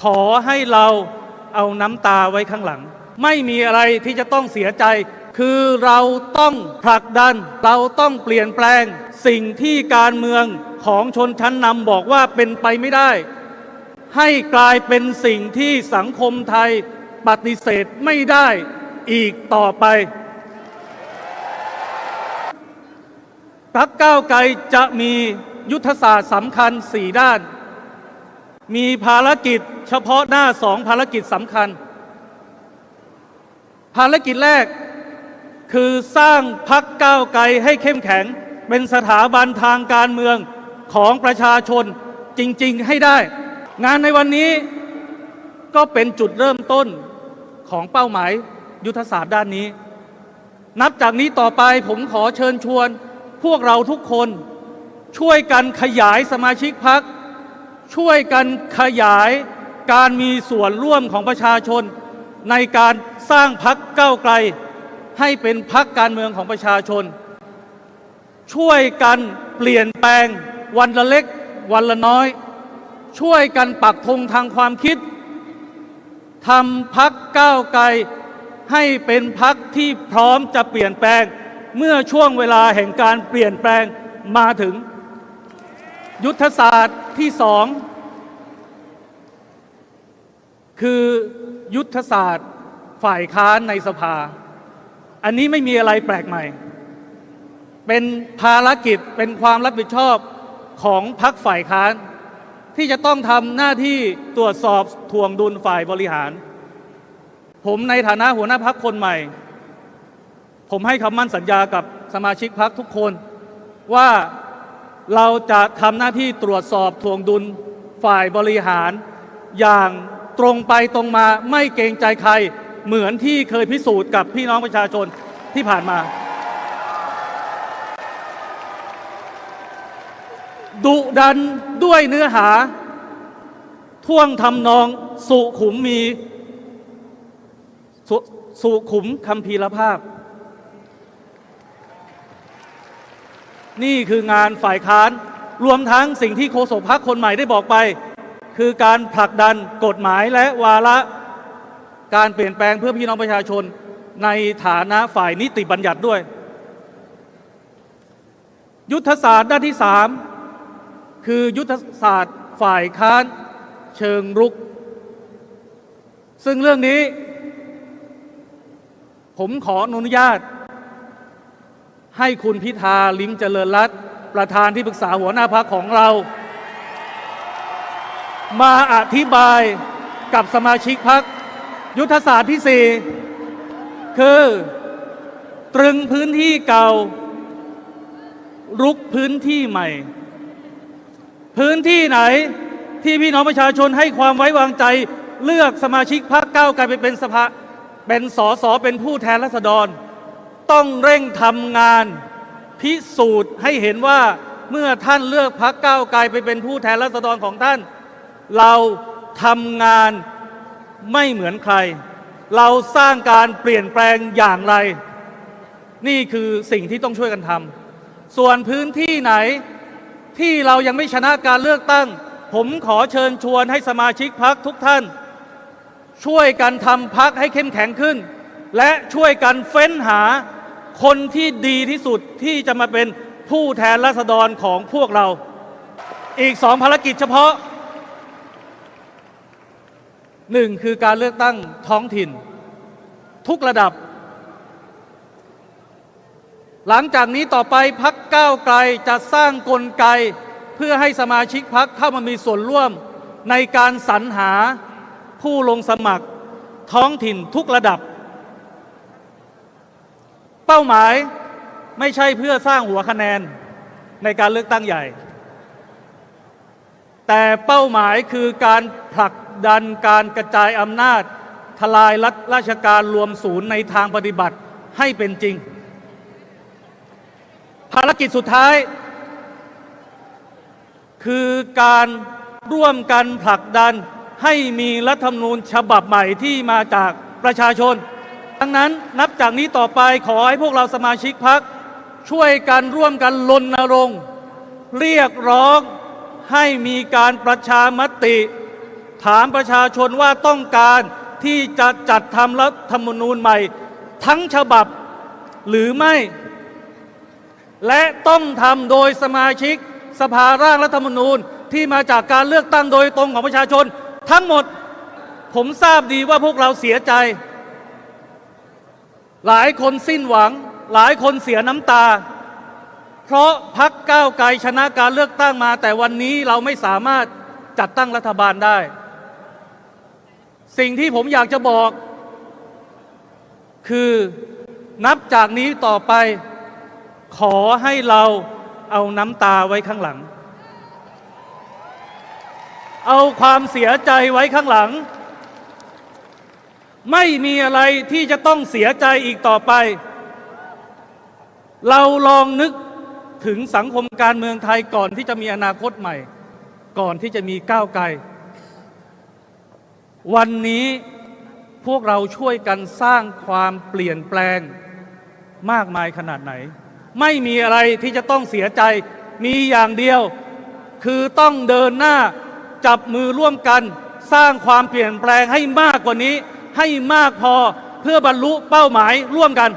ขอให้เราเอาน้ำตาไว้ข้างหลัง ไม่มีอะไรที่จะต้องเสียใจ คือเราต้องผลักดัน เราต้องเปลี่ยนแปลง สิ่งที่การเมืองของชนชั้นนำบอกว่าเป็นไปไม่ได้ ให้กลายเป็นสิ่งที่สังคมไทยปฏิเสธไม่ได้อีกต่อไปพักก้าวไกลจะมียุทธศาสตร์สำคัญ4ด้าน มีภารกิจเฉพาะหน้าสองภารกิจสำคัญ ภารกิจแรกคือสร้างพักก้าวไกลให้เข้มแข็ง เป็นสถาบันทางการเมืองของประชาชนจริง ๆ ให้ได้ งานในวันนี้ก็เป็นจุดเริ่มต้นของเป้าหมายยุทธศาสตร์ด้านนี้ นับจากนี้ต่อไปผมขอเชิญชวน พวกเราทุกคนช่วยกันขยายสมาชิกพัก ช่วยกันขยายการมีส่วนร่วมของประชาชน ในการสร้างพักก้าไกล ให้เป็นพักการเมืองของประชาชน ช่วยกันเปลี่ยนแปลงวันละเล็กวันละน้อย ช่วยกันปักธงทางความคิดทำพักก้าวไกลให้เป็นพักที่พร้อมจะเปลี่ยนแปลง เมื่อช่วงเวลาแห่งการเปลี่ยนแปลงมาถึง ยุทธศาสตร์ที่สองคือยุทธศาสตร์ฝ่ายค้านในสภา อันนี้ไม่มีอะไรแปลกใหม่ เป็นภารกิจเป็นความรับผิดชอบของพรรคฝ่ายค้าน ที่จะต้องทำหน้าที่ตรวจสอบทวงดุลฝ่ายบริหาร ผมในฐานะหัวหน้าพักคนใหม่ ผมให้คำมั่นสัญญากับสมาชิกพักทุกคนว่า เราจะทำหน้าที่ตรวจสอบทวงดุลฝ่ายบริหาร อย่างตรงไปตรงมาไม่เกรงใจใครเหมือนที่เคยพิสูจน์กับพี่น้องประชาชนที่ผ่านมา ดุดันด้วยเนื้อหา ท่วงทำนองสุขุมมีสสุขุมคำพีรภาพ นี่คืองานฝ่ายค้าน รวมทั้งสิ่งที่โฆษกพักคนใหม่ได้บอกไป คือการผลักดันกฎหมายและวาระการเปลี่ยนแปลงเพื่อพี่น้องประชาชนในฐานะฝ่ายนิติบัญญัติด้วย ยุทธศาสตร์ด้านที่สามคือยุทธศาสตร์ฝ่ายค้านเชิงรุก ซึ่งเรื่องนี้ ผมขออนุญาต ให้คุณพิธาลิมเจริญรัตประธานที่ปรึกษาหัวหน้าพักของเรา มาอธิบายกับสมาชิกพักยุทธศาสตร์ที่สี่คือ ตรึงพื้นที่เก่า รุกพื้นที่ใหม่ พื้นที่ไหนที่พี่น้องประชาชนให้ความไว้วางใจ เลือกสมาชิกพรรคก้าไกลไปเป็นสภาเป็นสสเป็นผู้แทนราษฎร ต้องเร่งทำงาน พิสูจน์ให้เห็นว่าเมื่อท่านเลือกพรรคก้าวไกลไปเป็นผู้แทนราษฎรของท่าน เราทำงานไม่เหมือนใคร เราสร้างการเปลี่ยนแปลงอย่างไร นี่คือสิ่งที่ต้องช่วยกันทำส่วนพื้นที่ไหนที่เรายังไม่ชนะการเลือกตั้ง ผมขอเชิญชวนให้สมาชิกพักทุกท่าน ช่วยกันทำพักให้เข้มแข็งขึ้น และช่วยกันเฟ้นหา คนที่ดีที่สุดที่จะมาเป็นผู้แทนราษฎรของพวกเรา อีกสองภารกิจเฉพาะหนึ่งคือการเลือกตั้งท้องถิ่น ทุกระดับ หลังจากนี้ต่อไปพักก้าวไกลจะสร้างกลไก เพื่อให้สมาชิกพักเข้ามามีส่วนร่วมในการสรรหาผู้ลงสมัครท้องถิ่นทุกระดับ เป้าหมายไม่ใช่เพื่อสร้างหัวคะแนนในการเลือกตั้งใหญ่ แต่เป้าหมายคือการผลักดันการกระจายอำนาจ ทลายรัฐราชการรวมศูนย์ในทางปฏิบัติให้เป็นจริง ภารกิจสุดท้าย คือการร่วมกันผลักดันให้มีรัฐธรรมนูญฉบับใหม่ที่มาจากประชาชน ดังนั้นนับจากนี้ต่อไปขอให้พวกเราสมาชิกพักช่วยกันร่วมกันรณรงค์เรียกร้องให้มีการประชามติ ถามประชาชนว่าต้องการที่จะจัดทำรัฐธรรมนูญใหม่ ทั้งฉบับหรือไม่ และต้องทำโดยสมาชิกสภาร่างรัฐธรรมนูญที่มาจากการเลือกตั้งโดยตรงของประชาชน ทั้งหมดผมทราบดีว่าพวกเราเสียใจ หลายคนสิ้นหวัง หลายคนเสียน้ำตา เพราะพักก้าวไกลชนะการเลือกตั้งมา แต่วันนี้เราไม่สามารถจัดตั้งรัฐบาลได้ สิ่งที่ผมอยากจะบอก คือนับจากนี้ต่อไป ขอให้เราเอาน้ำตาไว้ข้างหลัง เอาความเสียใจไว้ข้างหลัง ไม่มีอะไรที่จะต้องเสียใจอีกต่อไป เราลองนึกถึงสังคมการเมืองไทยก่อนที่จะมีอนาคตใหม่ ก่อนที่จะมีก้าวไกล วันนี้พวกเราช่วยกันสร้างความเปลี่ยนแปลงมากมายขนาดไหน ไม่มีอะไรที่จะต้องเสียใจ มีอย่างเดียว คือต้องเดินหน้าจับมือร่วมกัน สร้างความเปลี่ยนแปลงให้มากกว่านี้ ให้มากพอเพื่อบรรลุเป้าหมายร่วมกัน